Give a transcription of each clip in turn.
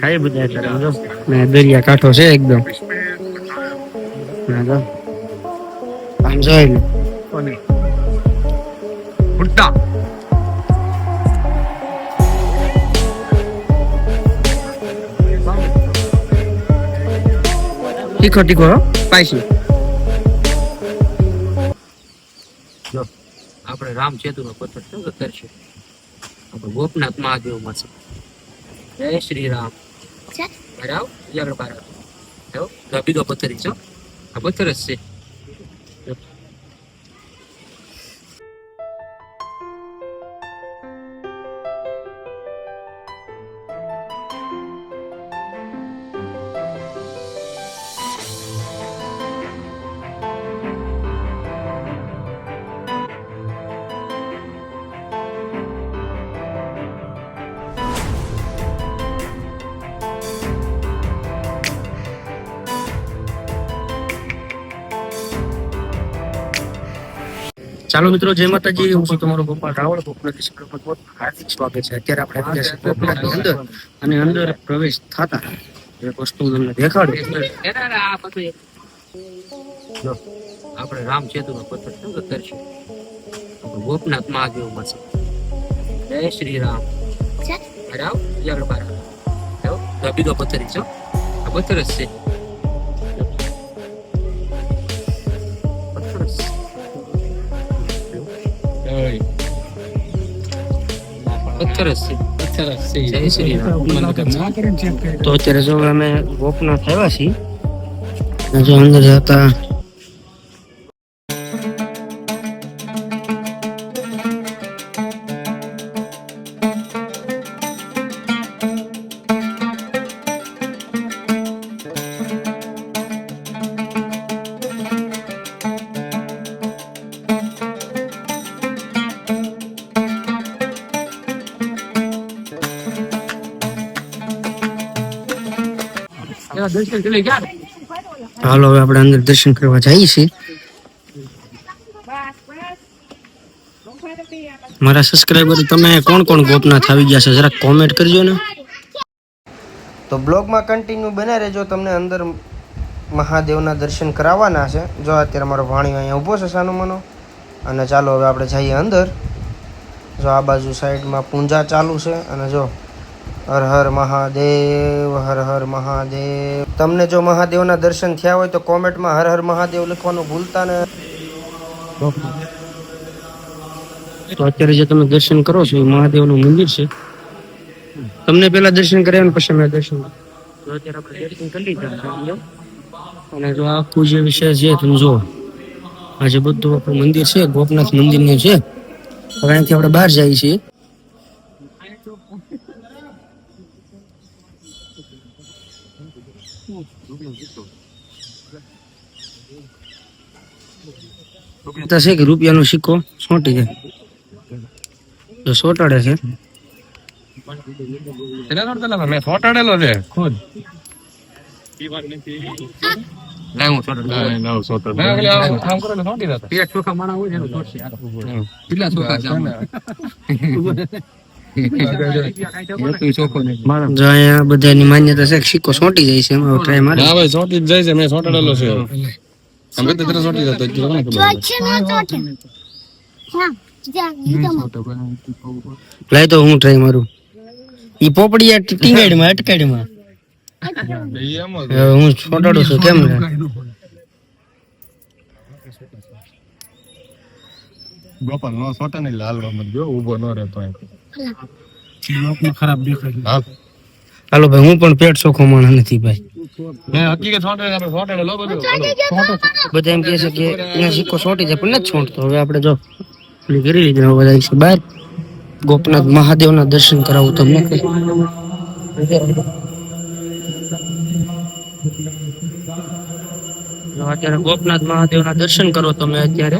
ખાઈ બધા ને દરિયા કાંઠો છે એકદમ. આમ જોઈ લો. ઉડતા તીખો તીખો સ્પાઈસી. આપણે રામ સેતુ નો પથ્થર પથ્થર છે આપણે ગોપનાથ મહાદેવમાં છે. જય શ્રી રામ બરાબર યાર બાર હેલો? તો આ બીજો પથ્થર છે. આ પથ્થર છે. ચાલો મિત્રો જય માતાજી. હું છું તમારો ગોપાલ રાવળ ગોપાલ કિશોર હાર્દિક સ્વાગત છે. અત્યારે આપણે આવી છીએ ગોપનાથની અંદર અને અંદર પ્રવેશ થતા એક વસ્તુ તમને દેખાડું. આપણે રામ સેતુ નો પથ્થર પથ્થર છે. ગોપનાથ મહાદેવમાં છે જય શ્રી રામ. બરાબર બીજો પથ્થર છે. આ પથ્થર જ છે. જ છે જય શ્રી રામ તો અત્યારે જો અમે ગોપનાથ આવ્યા છીએ જો અંદર જતા હાલો હવે આપણે અંદર દર્શન કરવા જઈએ છીએ. મારા સબસ્ક્રાઈબર તમે કોણ કોણ ગોપનાથ આવી ગયા છે જરાક કોમેન્ટ કરજો ને. તો બ્લોગમાં કન્ટિન્યુ બને રહેજો તમને અંદર મહાદેવના દર્શન કરાવવાના છે. જો અત્યારે મારો ભાણિયો અહીંયા ઊભો છે સાનો મનો. અને ચાલો હવે આપણે જઈએ અંદર. જો આ બાજુ સાઈડમાં પૂંજા ચાલુ છે અને જો હર હર મહાદેવ, હર હર મહાદેવ. તમને જો મહાદેવના દર્શન થયા હોય તો કોમેન્ટમાં હર હર મહાદેવ લખવાનું ભૂલતા ને. તો અત્યારે જે તમે દર્શન કરો છો, એ મહાદેવનું મંદિર છે. તમને પેલા દર્શન કર્યા ને પછી મેં દર્શન કરી અને જો આખું જે વિષય છે, તમે જુઓ. આજે બધું આપણું મંદિર છે, ગોપનાથ મંદિરનું છે. હવે અહીંથી આપણે બહાર જઈએ છીએ. તો છે કે રૂપિયાનો સિક્કો સોંટી જાય તો સોટાડે છે. એના નોટ મેં ફોટાડેલો છે ખુદ. ના હું ફોટાડેલો કામ કરો એટલે સોટી દેતા પેટ ચોખા માણા હોય છે એનું સોટશે. કેટલા ચોખા છે બધાની માન્યતા છે સિક્કો સોંટી જાય છે એમાં ટ્રાય મારે. ના ભાઈ સોટી જ જાય છે મેં સોટાડેલો છે. અમે તો તરત સોટી જતો એટલે કોને ખબર? લાય તો હું ટ્રાય મારું. ઈ પોપડી ટીંગાડી માં અટકાડી માં હું છોટાડું છું કેમ રે? ગોપાલ નો સોટા નહીં લાલ રમત જો ઊભો ન રહેતો ખરાબ. દેખાય. હાલો ભાઈ હું પણ પેટ ચોખ્ખો માણસ નથી ભાઈ. બધું. બધા એમ કહે છે કે સિક્કો છોટી જાય પણ નથી છોડતો હવે આપણે જો કરી લીધું બધા છે બહાર. ગોપનાથ મહાદેવના દર્શન કરાવું તમને. અત્યારે ગોપનાથ મહાદેવના દર્શન કરો તમે અત્યારે.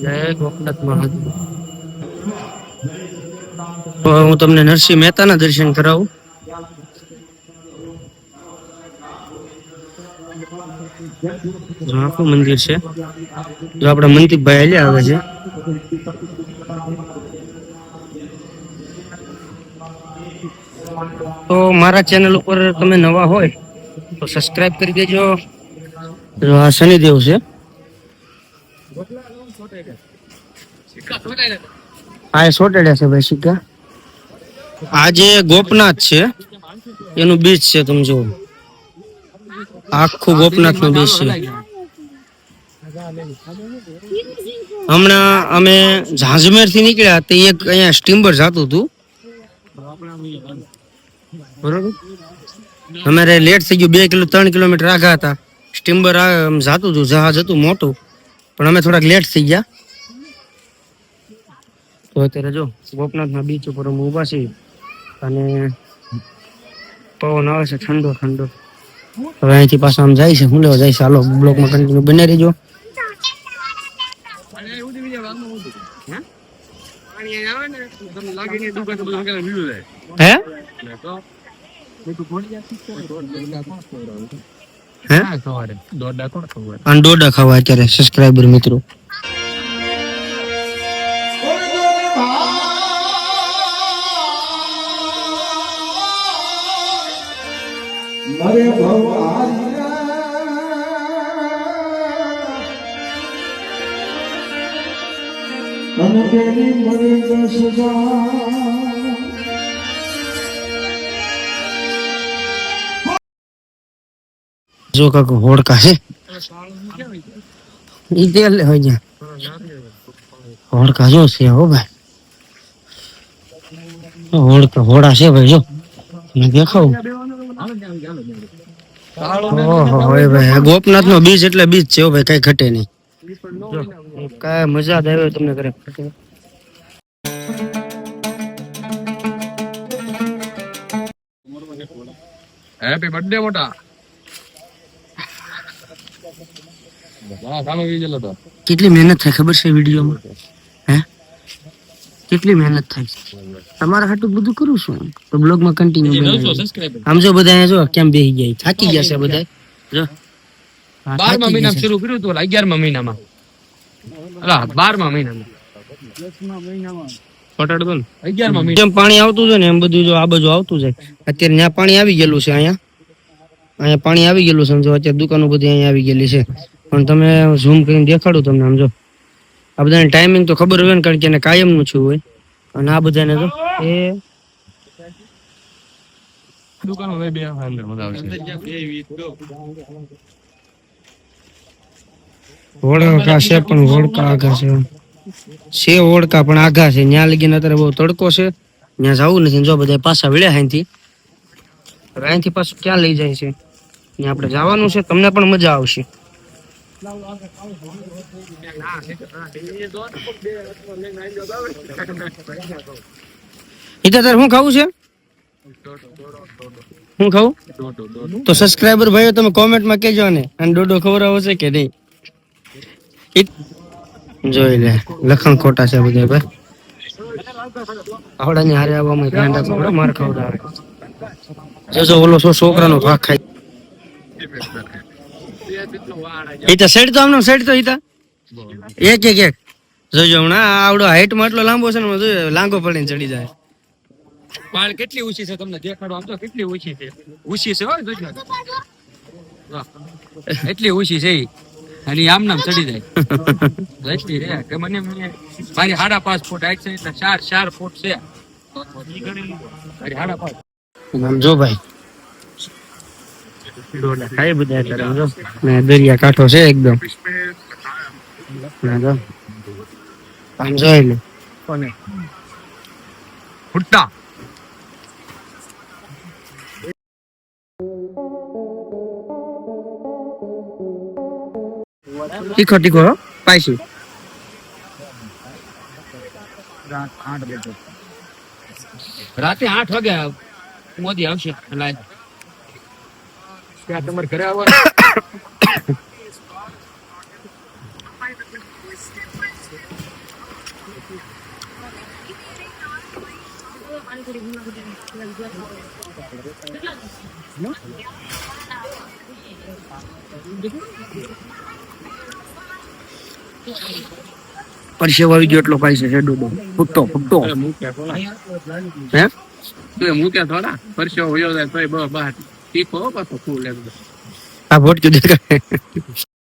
જય ગોપનાથ મહાદેવ. હું તમને નરસિંહ મહેતાના દર્શન કરાવું. આખું મંદિર છે. જો આપણા મનદીપભાઈ હાલ્યા આવે છે. તો મારા ચેનલ ઉપર તમે નવા હોય તો સબસ્ક્રાઇબ કરી દેજો. આ શનિદેવ છે. આ એ સોટેડ્યા છે ભાઈ સિક્કા. આ જે ગોપનાથ છે. એનું બીજ છે, તમે જુઓ. આખું ગોપનાથનું બીજ છે. હમણાં અમે ઝાંઝમેરથી નીકળ્યા તે એક અહીંયા સ્ટીમર જતું હતું. બરોબર? અમારે લેટ થઈ ગયું, બે કિલો, ત્રણ કિલોમીટર આગા હતા. સ્ટીમર જતું હતું, જહાજ હતું મોટું. પણ અમે થોડાક લેટ થઈ ગયા. તો અત્યારે જો, ગોપનાથના બીચ ઉપર અમે ઊભા છીએ. અને પવન આવે છે ઠંડો ઠંડો. હવે અહીંથી પાછા આમ જાય છે. હું લેવા જાય છે? હાલો બ્લોકમાં કન્ટિન્યુ બને રહેજો. હે? હે? સવારે. દોડા ખાવા અત્યારે સબસ્ક્રાઈબર મિત્રો. દસ હજાર જો કાક, હોડકા છે. ઈ લે હોય જ્યાં હોડકા જો છે હો ભાઈ. હોડકા, હોડા છે ભાઈ, જો. દેખાવું ગોપનાથ નો બીજ એટલે બીજ છે હો ભાઈ કઈ ઘટે નહીં. જો, કાંઈ મજા જ આવે તમને કરે હેપી બર્થડે મોટા. હા સામે વી ગયેલો તો. કેટલી મહેનત થાય ખબર છે વિડીયોમાં? હે કેટલી મહેનત થાય તમારા હાટું બધું કરું છું તો બ્લોગમાં કન્ટિન્યુ સમજો આમ જો બધા જો કેમ બેહી ગયા? થાકી ગયા છે બધા જો. બારમા છે. શરૂ કર્યું હતું અગિયારમા મહિનામાં. અલા બારમા મહિનામાં. પટાડ દો અગિયારમા મહિના. જેમ પાણી આવતું છે ને એમ બધું જો આ બાજુ આવતું છે. અત્યારે ત્યાં પાણી આવી ગયેલું છે અહીંયા. અહીંયા પાણી આવી ગયેલું સમજો અત્યારે દુકાનો બધી અહીંયા આવી ગયેલી છે. પણ તમે ઝૂમ કરીને દેખાડું તમને આમ જો. આ બધાને ટાઈમિંગ તો ખબર હોય ને કારણ કે એને કાયમનું છું હોય. અને આ બધાને તો એ દુકાનો લઈ બે અંદર મજા આવશે. હોડકા છે પણ હોડકા આઘા છે. છે પણ આઘા છે. ત્યાં લગીને અત્યારે બહુ તડકો છે. ત્યાં જવું નથી. જો બધા પાછા વળ્યા અહીંથી. અહીંથી પાછું ક્યાં લઈ જાય છે? ત્યાં આપણે જવાનું છે. તમને પણ મજા આવશે. ઈતા તારે શું ખાવું છે? શું ખાવું? તો સબસ્ક્રાઇબર ભાઈઓ, તમે કોમેન્ટમાં કહેજો ને, અને ડોડો ખવડાવો છે કે નહીં? જોઈ લે, લખણ ખોટા છે બધા ભાઈ. આવડાની હારે આવવામાં ગાંડા ખવડા માર ખવડાવે. જો જો ઓલો શું છોકરાનો ભાગ ખાય. ઈતા સેટ તો આમનો સેટ તો ઈતા? એક એક એક. જોજો હમણાં આવડો હાઈટમાં એટલો લાંબો છે ને જોયો લાંગો પડીને ચડી જાય. પાળ કેટલી ઊંચી છે તમને દેખાડો આમ તો કેટલી ઊંચી છે. ઊંચી છે હોય જોજો. એટલી ઊંચી છે. અને આમ નામ ચડી જાય. એટલી રે કે મને મારી સાડા પાંચ ફૂટ હાઈટ છે એટલે ચાર ચાર ફૂટ છે. જો ભાઈ ડોલા ખાય બધા જો ને દરિયા કાંઠો છે એકદમ. ને જો. આમ જોઈ લે. ફૂટતા. તીખો તીખો સ્પાઈસી રાતે આઠ વાગે મોદી આવશે લાય ત્યાં તમારે ઘરે આવવાનું પરસેવો આવી ગયો એટલો પાઈસે છે ડોડો ફૂટતો ફૂટતો. હે? તું એ મૂક્યા થોડા? પરસ્યો હોય જાય તોય બહાર. ટીપો પાછો ફૂલ એકદમ આ ભોટક્યું દેખાય